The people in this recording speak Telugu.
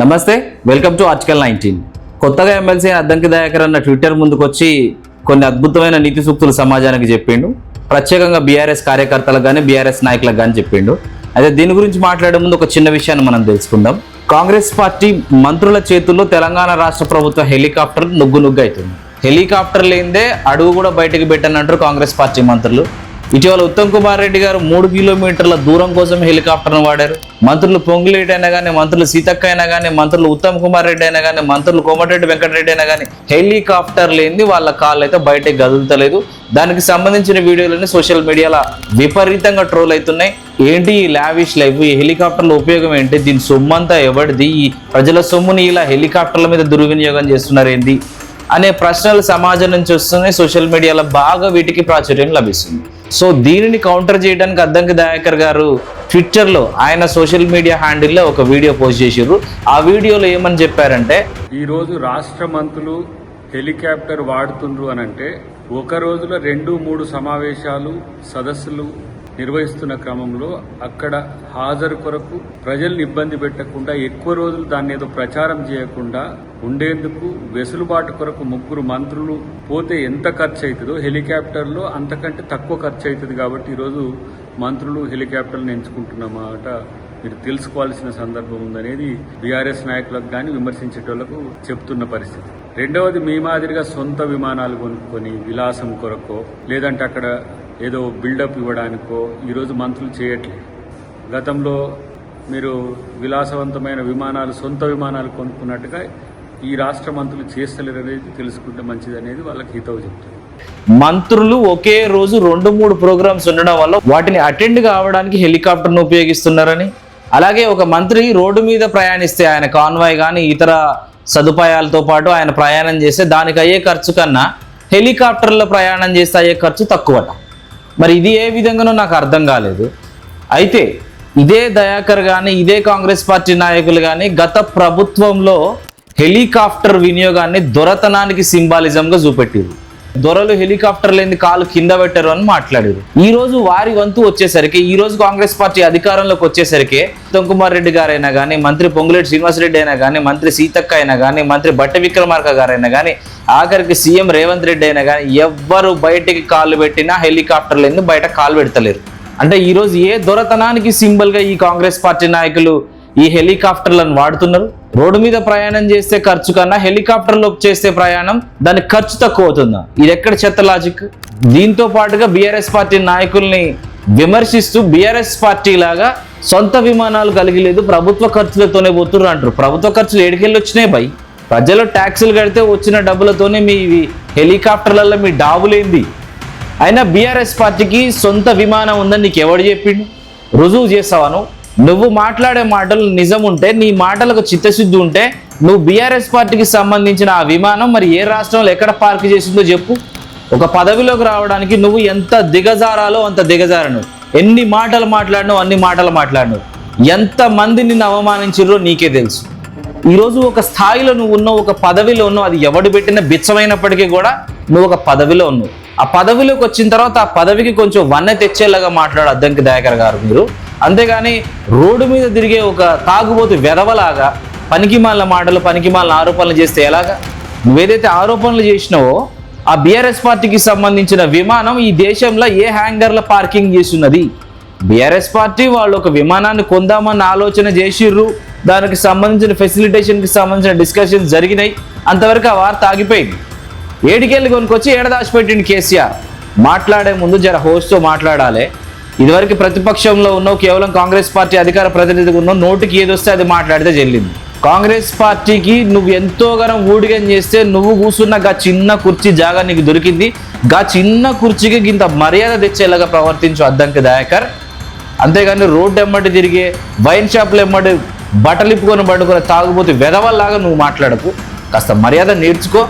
నమస్తే వెల్కమ్ టు ఆర్టికల్ నైన్టీన్ కొత్తగా ఎమ్మెల్సీ అద్దంకి దయాకర్ అన్న ట్విట్టర్ ముందుకొచ్చి కొన్ని అద్భుతమైన నీతి సూక్తులు సమాజానికి చెప్పిండు. ప్రత్యేకంగా బీఆర్ఎస్ కార్యకర్తలకు కానీ బీఆర్ఎస్ నాయకులకు కానీ చెప్పిండు. అయితే దీని గురించి మాట్లాడే ముందు ఒక చిన్న విషయాన్ని మనం తెలుసుకుందాం. కాంగ్రెస్ పార్టీ మంత్రుల చేతుల్లో తెలంగాణ రాష్ట్ర ప్రభుత్వ హెలికాప్టర్ నుగ్గు నుగ్గు అవుతుంది. హెలికాప్టర్ లేనిదే అడుగు కూడా బయటకు పెట్టనంటారు కాంగ్రెస్ పార్టీ మంత్రులు ఇటీవల ఉత్తమ్ కుమార్ రెడ్డి గారు మూడు కిలోమీటర్ల దూరం కోసం హెలికాప్టర్ను వాడారు. మంత్రులు పొంగులేటి అయినా కానీ మంత్రులు సీతక్క అయినా కానీ మంత్రులు ఉత్తమ్ కుమార్ రెడ్డి అయినా కానీ మంత్రులు కోమటిరెడ్డి వెంకటరెడ్డి అయినా కానీ హెలికాప్టర్ లేని వాళ్ళ కాళ్ళు అయితే బయటకు కదులుతలేదు. దానికి సంబంధించిన వీడియోలన్నీ సోషల్ మీడియాలో విపరీతంగా ట్రోల్ అవుతున్నాయి. ఏంటి ఈ లావిష్ లైఫ్? ఈ హెలికాప్టర్ల ఉపయోగం ఏంటి? దీని సొమ్ము అంతా ఎవరిది? ఈ ప్రజల సొమ్ముని ఇలా హెలికాప్టర్ల మీద దుర్వినియోగం చేస్తున్నారు ఏంటి అనే ప్రశ్నలు సమాజం నుంచి వస్తున్నాయి. సోషల్ మీడియాలో బాగా వీటికి ప్రాచుర్యం లభిస్తుంది. సో దీనిని కౌంటర్ చేయడానికి అద్దంకి దయాకర్ గారు ట్విట్టర్లో ఆయన సోషల్ మీడియా హ్యాండిల్లో ఒక వీడియో పోస్ట్ చేసారు ఆ వీడియోలో ఏమని చెప్పారంటే ఈరోజు రాష్ట్ర మంత్రులు హెలికాప్టర్ వాడుతుండ్రు అని అంటే ఒక రోజులో రెండు మూడు సమావేశాలు సదస్సులు నిర్వహిస్తున్న క్రమంలో అక్కడ హాజరు కొరకు ప్రజల్ని ఇబ్బంది పెట్టకుండా ఎక్కువ రోజులు దాన్ని ఏదో ప్రచారం చేయకుండా ఉండేందుకు వెసులుబాటు కొరకు ముగ్గురు మంత్రులు పోతే ఎంత ఖర్చు అవుతుందో హెలికాప్టర్లో అంతకంటే తక్కువ ఖర్చు అవుతుంది కాబట్టి ఈరోజు మంత్రులు హెలికాప్టర్లను ఎంచుకుంటున్నమాట మీరు తెలుసుకోవాల్సిన సందర్భం ఉందనేది బీఆర్ఎస్ నాయకులకు కానీ విమర్శించేటోళ్ళకు చెప్తున్న పరిస్థితి. రెండవది మీ మాదిరిగా సొంత విమానాలు కొనుక్కొని విలాసం కొరకో లేదంటే అక్కడ ఏదో బిల్డప్ ఇవ్వడానికో ఈరోజు మంత్రులు చేయట్లేదు గతంలో మీరు విలాసవంతమైన విమానాలు సొంత విమానాలు కొనుక్కున్నట్టుగా ఈ రాష్ట్ర మంత్రులు చేస్తలేరు అనేది తెలుసుకుంటే మంచిది అనేది వాళ్ళకి హితవు చెప్తారు మంత్రులు ఒకే రోజు రెండు మూడు ప్రోగ్రామ్స్ ఉండడం వల్ల వాటిని అటెండ్ కావడానికి హెలికాప్టర్ను ఉపయోగిస్తున్నారని. అలాగే ఒక మంత్రి రోడ్డు మీద ప్రయాణిస్తే ఆయన కాన్వాయ్ కానీ ఇతర సదుపాయాలతో పాటు ఆయన ప్రయాణం చేస్తే దానికి అయ్యే ఖర్చు కన్నా హెలికాప్టర్లో ప్రయాణం చేస్తే అయ్యే ఖర్చు తక్కువట. మరి ఇది ఏ విధంగానో నాకు అర్థం కాలేదు. అయితే ఇదే దయాకర్ కానీ ఇదే కాంగ్రెస్ పార్టీ నాయకులు కానీ గత ప్రభుత్వంలో హెలికాప్టర్ వినియోగాన్ని దొరతనానికి సింబాలిజంగా చూపెట్టింది దొరలు హెలికాప్టర్ లేని కాలు కింద పెట్టారు అని మాట్లాడారు. ఈ రోజు వారి వంతు వచ్చేసరికి ఈ రోజు కాంగ్రెస్ పార్టీ అధికారంలోకి వచ్చేసరికి ఉత్తమ్ కుమార్ రెడ్డి గారైనా కానీ మంత్రి పొంగులేటి శ్రీనివాసరెడ్డి అయినా కానీ మంత్రి సీతక్క అయినా కానీ మంత్రి బట్ట విక్రమార్క గారైనా కానీ ఆఖరికి సీఎం రేవంత్ రెడ్డి అయినా కానీ ఎవ్వరు బయటికి కాలు పెట్టినా హెలికాప్టర్ లేని బయట కాలు పెడతలేరు. అంటే ఈరోజు ఏ దొరతనానికి సింబల్గా ఈ కాంగ్రెస్ పార్టీ నాయకులు ఈ హెలికాప్టర్లను వాడుతున్నారు? రోడ్డు మీద ప్రయాణం చేస్తే ఖర్చు కన్నా హెలికాప్టర్లో చేస్తే ప్రయాణం దాని ఖర్చు తక్కువ అవుతుందా? ఇది ఎక్కడ చెత్త లాజిక్ దీంతో పాటుగా బీఆర్ఎస్ పార్టీ నాయకుల్ని విమర్శిస్తూ బీఆర్ఎస్ పార్టీ లాగా సొంత విమానాలు కలిగి లేదు ప్రభుత్వ ఖర్చులతోనే పోతున్నారు అంటారు. ప్రభుత్వ ఖర్చులు ఏడికెళ్ళి వచ్చినాయి బై. ప్రజలు ట్యాక్సులు కడితే వచ్చిన డబ్బులతోనే మీ హెలికాప్టర్లలో మీ డాబులేంది. అయినా బీఆర్ఎస్ పార్టీకి సొంత విమానం ఉందని నీకు ఎవడు చెప్పిండు? రుజువు చేస్తావాను నువ్వు మాట్లాడే మాటలు నిజం ఉంటే నీ మాటలకు చిత్తశుద్ధి ఉంటే నువ్వు బీఆర్ఎస్ పార్టీకి సంబంధించిన ఆ విమానం మరి ఏ రాష్ట్రంలో ఎక్కడ పార్క్ చేసిందో చెప్పు. ఒక పదవిలోకి రావడానికి నువ్వు ఎంత దిగజారాలో అంత దిగజారను. ఎన్ని మాటలు మాట్లాడినో అన్ని మాటలు మాట్లాడినావు. ఎంత మంది నిన్ను అవమానించారో నీకే తెలుసు. ఈరోజు ఒక స్థాయిలో నువ్వు ఉన్నావు ఒక పదవిలో ఉన్నావు అది ఎవడు పెట్టిన బిచ్చమైనప్పటికీ కూడా నువ్వు ఒక పదవిలో ఉన్నావు. ఆ పదవిలోకి వచ్చిన తర్వాత ఆ పదవికి కొంచెం వన్నె తెచ్చేలాగా మాట్లాడు అద్దంకి దయాకర్ గారు మీరు. అంతేగాని రోడ్డు మీద తిరిగే ఒక తాగుబోతు వెధవలాగా పనికిమాల మాటలు పనికిమాల ఆరోపణలు చేస్తే ఎలాగా? నువ్వేదైతే ఆరోపణలు చేసినావో ఆ బీఆర్ఎస్ పార్టీకి సంబంధించిన విమానం ఈ దేశంలో ఏ హ్యాంగర్ల పార్కింగ్ చేస్తున్నది? బీఆర్ఎస్ పార్టీ వాళ్ళు ఒక విమానాన్ని కొందామన్న ఆలోచన చేసిర్రు. దానికి సంబంధించిన ఫెసిలిటేషన్కి సంబంధించిన డిస్కషన్స్ జరిగినాయి. అంతవరకు ఆ వార్త ఆగిపోయింది. ఏడికెళ్ళి కొనుక్కొచ్చి ఏడదాచిపెట్టింది కేసీఆర్? మాట్లాడే ముందు జర హోస్ట్తో మాట్లాడాలి. ఇదివరకు ప్రతిపక్షంలో ఉన్నావు కేవలం కాంగ్రెస్ పార్టీ అధికార ప్రతినిధిగా ఉన్నావు నోటికి ఏది వస్తే అది మాట్లాడితే చెల్లింది. కాంగ్రెస్ పార్టీకి నువ్వు ఎంతో గరం ఊడిగం చేస్తే నువ్వు కూర్చున్న గా చిన్న కుర్చీ జాగా నీకు దొరికింది. గా చిన్న కుర్చీకి ఇంత మర్యాద తెచ్చేలాగా ప్రవర్తించు అద్దంకి దయాకర్. అంతేగాని రోడ్డు ఎమ్మటి తిరిగే వైన్ షాప్లు ఎమ్మటి బట్టలిప్పుకొని పడుకుని తాగుబోతు వెధవల్లాగా నువ్వు మాట్లాడకు. కాస్త మర్యాద నేర్చుకో.